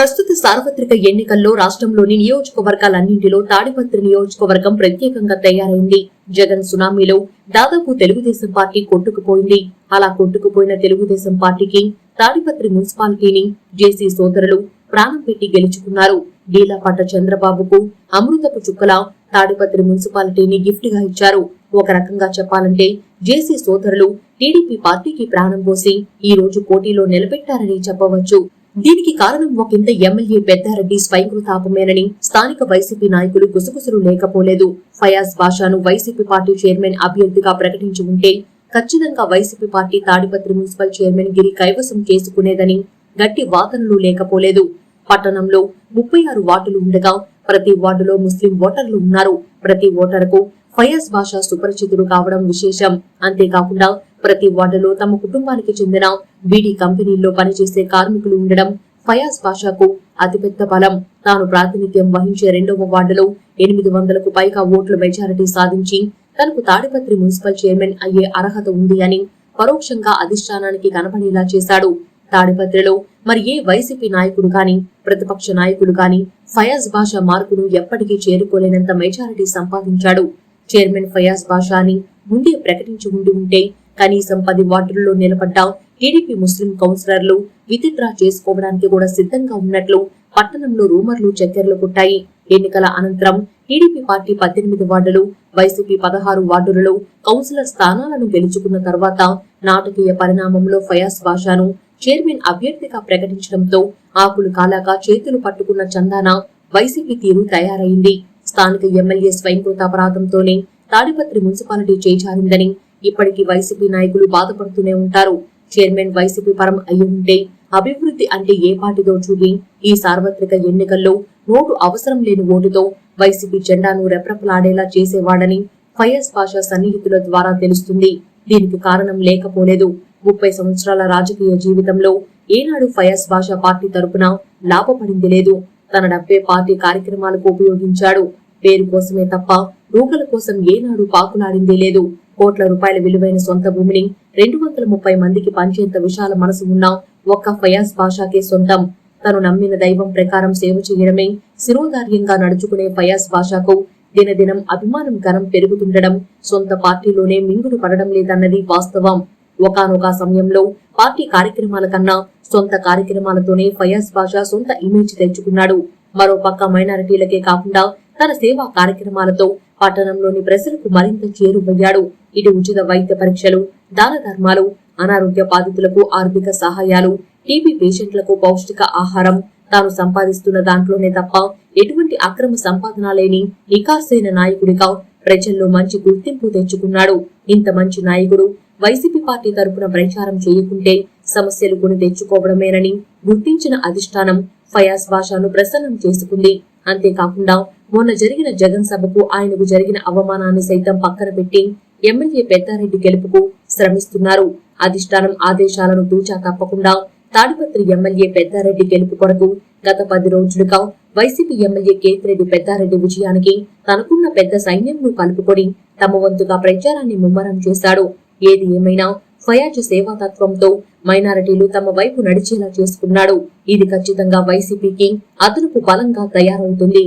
ప్రస్తుత సార్వత్రిక ఎన్నికల్లో రాష్ట్రంలోని నియోజకవర్గాలన్నింటిలో తాడిపత్రి నియోజకవర్గం ప్రత్యేకంగా తయారైంది. జగన్ సునామీలో దాదాపు తెలుగుదేశం పార్టీ కొట్టుకుపోయింది. అలా కొట్టుకుపోయిన తెలుగుదేశం పార్టీకి తాడిపత్రి మున్సిపాలిటీని జేసీ సోదరులు ప్రాణం పెట్టి గెలుచుకున్నారు. డీలాపాట చంద్రబాబుకు అమృతపు చుక్కల తాడిపత్రి మున్సిపాలిటీని గిఫ్ట్గా ఇచ్చారు. ఒక రకంగా చెప్పాలంటే జేసీ సోదరులు టీడీపీ పార్టీకి ప్రాణం పోసి ఈ రోజు పోటీలో నిలబెట్టారని చెప్పవచ్చు. దీనికి కారణం ఒకంత ఎమ్మెల్యే పెద్దారెడ్డి స్వయంకృతాపమేనని స్థానిక వైసీపీ నాయకులు గుసగుసలు లేకపోలేదు. ఫయాజ్ బాషాను వైసీపీ పార్టీ చైర్మన్ అభ్యర్థిగా ప్రకటించి ఉంటే ఖచ్చితంగా YCP party Tadipatri municipal chairman గిరి కైవసం చేసుకునేదని గట్టి వాదనలు లేకపోలేదు. పట్టణంలో ముప్పై ఆరు వార్డులు ఉండగా ప్రతి వార్డులో ముస్లిం ఓటర్లు ఉన్నారు. ప్రతి ఓటర్కు ఫయాజ్ బాషా సుపరిచితుడు కావడం విశేషం. అంతేకాకుండా ప్రతి వార్డులో తమ కుటుంబానికి చెందిన బీడీ కంపెనీల్లో పనిచేసే కార్మికులు ఉండడం ఫయాజ్ పాషాకు అతిపెద్ద బలం. తాను ప్రాతినిధ్యం వహించే రెండవ వార్డులో ఎనిమిది వందలకు పైగా ఓట్ల మెజారిటీ సాధించి తనకు తాడిపత్రి మున్సిపల్ చైర్మన్ అయ్యే అర్హత ఉంది అని పరోక్షంగా అధిష్టానానికి కనపడేలా చేశాడు. తాడిపత్రిలో మరి ఏ వైసీపీ నాయకుడు గాని ప్రతిపక్ష నాయకుడు గాని ఫయాజ్ బాషా మార్కును ఎప్పటికీ చేరుకోలేనంత మెజారిటీ సంపాదించాడు. చైర్మన్ ఫయాజ్ బాషా అని ముందే ప్రకటించి ఉండి ఉంటే కనీసం పది వార్డుల్లో నిలబడ్డ టీడీపీ ముస్లిం కౌన్సిలర్లు విత్డ్రా చేసుకోవడానికి కూడా సిద్ధంగా ఉన్నట్లు పట్టణంలో రూమర్లు చక్కెరలు కొట్టాయి. ఎన్నికల అనంతరం టీడీపీ పార్టీ పద్దెనిమిది వార్డులు వైసీపీ పదహారు వార్డులలో కౌన్సిలర్ స్థానాలను గెలుచుకున్న తర్వాత నాటకీయ పరిణామంలో ఫయాజ్ బాషాను చైర్మన్ అభ్యర్థిగా ప్రకటించడంతో ఆకులు కాలాక చేతులు పట్టుకున్న చందాన వైసీపీ తీరు తయారైంది. స్థానిక ఎమ్మెల్యే స్వయంకృత అపరాధంతోనే తాడిపత్రి మున్సిపాలిటీ చేజారిందని ఇప్పటికీ వైసీపీ నాయకులు బాధపడుతూనే ఉంటారు. చైర్మన్ వైసీపీ పరం అయి ఉంటే అభివృద్ధి అంటే ఏ పాటిదో చూపి ఈ సార్వత్రిక ఎన్నికల్లో నోటు అవసరం లేని ఓటుతో వైసీపీ జెండాను రెప్రపలాడేలా చేసేవాడని ఫయజ్ పాషా సన్నిహితుల ద్వారా తెలుస్తుంది. దీనికి కారణం లేకపోలేదు. ముప్పై సంవత్సరాల రాజకీయ జీవితంలో ఏనాడు ఫయాజ్ బాషా పార్టీ తరపున లాభపడింది లేదు. తన డబ్బే పార్టీ కార్యక్రమాలకు ఉపయోగించాడు. పేరు కోసమే తప్ప రూకల కోసం ఏనాడు పాకులాడిందే లేదు. కోట్ల రూపాయల విలువైన సొంత భూమిని రెండు వందల ముప్పై మందికి పంచేంత విశాల మనసు ఉన్న ఒక్క ఫయాజ్ బాషాకే సొంతం. తను నమ్మిన దైవం ప్రకారం సేవ చేయడమే శిరోధార్యంగా నడుచుకునే ఫయాజ్ బాషాకు దినదినం అభిమానం గరం పెరుగుతుండడం సొంత పార్టీలోనే మింగుడు పడడం లేదన్నది వాస్తవం. ఒకానొక సమయంలో పార్టీ కార్యక్రమాల కన్నా సొంత కార్యక్రమాలతోనే ఫయాజ్ బాషా సొంత ఇమేజ్ తెచ్చుకున్నాడు. మరో పక్క మైనారిటీలకే కాకుండా తన సేవా కార్యక్రమాలతో పట్టణంలోని ప్రజలకు మరింత చేరువయ్యాడు. ఇటు ఉచిత వైద్య పరీక్షలు దాన ధర్మాలు అనారోగ్య బాధితులకు ఆర్థిక సహాయాలు టీబీ పేషెంట్లకు పౌష్టిక ఆహారం తాను సంపాదిస్తున్న దాంట్లోనే తప్ప ఎటువంటి అక్రమ సంపాదన లేని నికార్సైన నాయకుడిగా ప్రజల్లో మంచి గుర్తింపు తెచ్చుకున్నాడు. ఇంత మంచి నాయకుడు వైసీపీ పార్టీ తరపున ప్రచారం చేయకుంటే సమస్యలు కొని తెచ్చుకోవడమేనని గుర్తించిన అధిష్టానం ఫయాజ్ భాషను ప్రసన్నం చేసుకుంది. అంతేకాకుండా మొన్న జరిగిన జగన్ సభకు ఆయనకు జరిగిన అవమానాన్ని సైతం పక్కన పెట్టి ఎమ్మెల్యే పెద్దారెడ్డి గెలుపుకు శ్రమిస్తున్నారు. అధిష్టానం ఆదేశాలను తూచా తప్పకుండా తాడిపత్రి ఎమ్మెల్యే పెద్దారెడ్డి గెలుపు కొరకు గత పది రోజులుగా వైసీపీ ఎమ్మెల్యే కేతిరెడ్డి పెద్దారెడ్డి విజయానికి తనకున్న పెద్ద సైన్యంను కలుపుకొని తమ వంతుగా ప్రచారాన్ని ముమ్మరం చేశాడు. ఏది ఏమైనా ఫయాజ్ సేవాతత్వంతో మైనారిటీలు తమ వైపు నడిచేలా చేసుకున్నాడు. ఇది ఖచ్చితంగా వైసీపీకి అదనపు బలంగా తయారవుతుంది.